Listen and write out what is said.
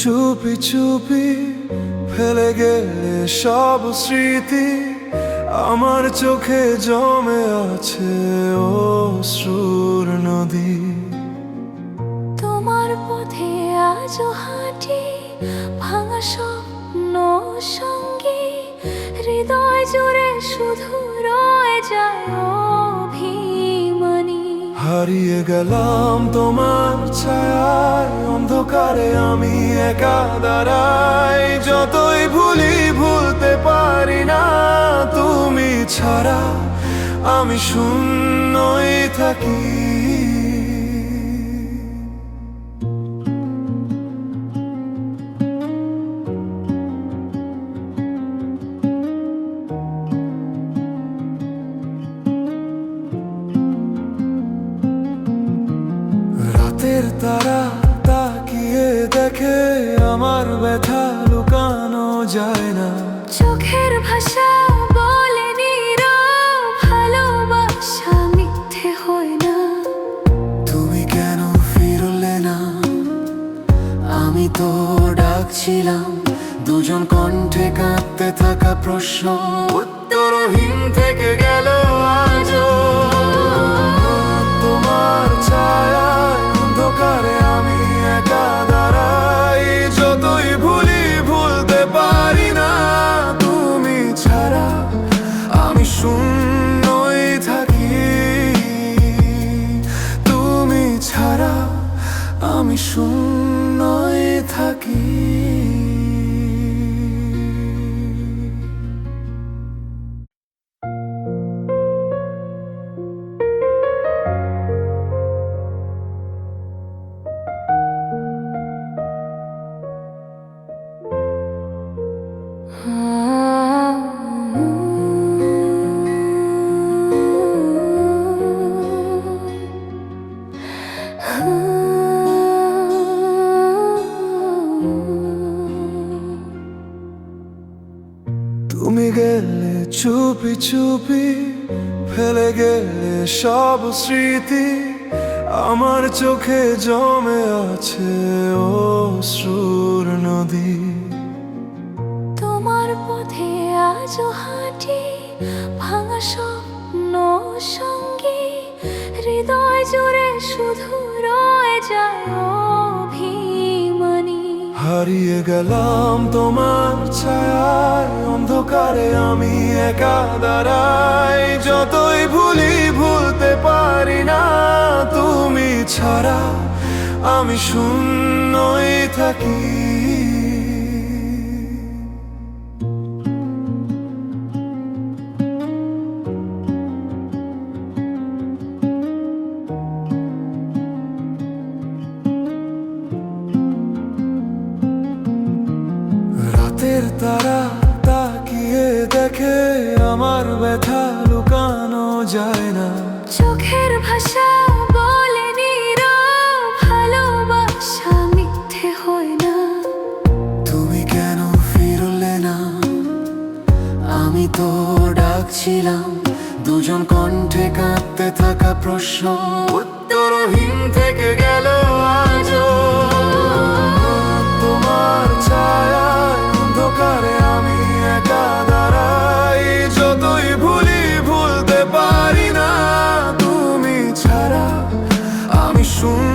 চুপি চুপি, ফেলে গেলে সব স্মৃতি, আমার চোখে জমে আছে ও সুর নদী। তোমার পথে আজও হাঁটি, ভাঙা স্বপ্ন সঙ্গে, হৃদয় জুড়ে শুধু রয়ে যায় হারিয়ে গেলাম তোমার ছায়ায়, অন্ধকারে আমি একা দাঁড়াই। যতই ভুলি ভুলতে পারি না, তুমি ছাড়া আমি শূন্যই থাকি। তারা তাকিয়ে দেখে আমার ব্যথা লুকানো যায় না। চোখের ভাষা বলেনি ভালোবাসা মিথ্যে হয় না। তুমি কেন ফিরলে না? আমি তো ডাকছিলাম দুজন কণ্ঠে কাঁদতে থাকা প্রশ্ন। উত্তরহীন থেকে গেল শূন্যই থাকি। তুমি গেলে চুপি চুপি, ফেলে গেলে সব স্মৃতি। আমার চোখে জমে আছে ও সুর নদী। তোমার পথে আজও হাঁটি ভাঙা স্বপ্ন সঙ্গে। হৃদয় জুড়ে শুধু রয়ে যায় হারিয়ে গেলাম তোমার ছায়ায়, অন্ধকারে আমি একা দাঁড়াই। যতই ভুলি ভুলতে পারি না, তুমি ছাড়া আমি শূন্যই থাকি। তাকিয়ে দেখে আমার ব্যথা লুকানো যায় না। চোখের ভাষা বলেনি ভালোবাসা মিথ্যে হয় না। তুমি কেন ফিরলে না? আমি তো ডাকছিলাম দুজন কণ্ঠে কাঁদতে থাকা প্রশ্ন। উত্তরহীন থেকে গেল আজও। তোমার ছায়ায় আমি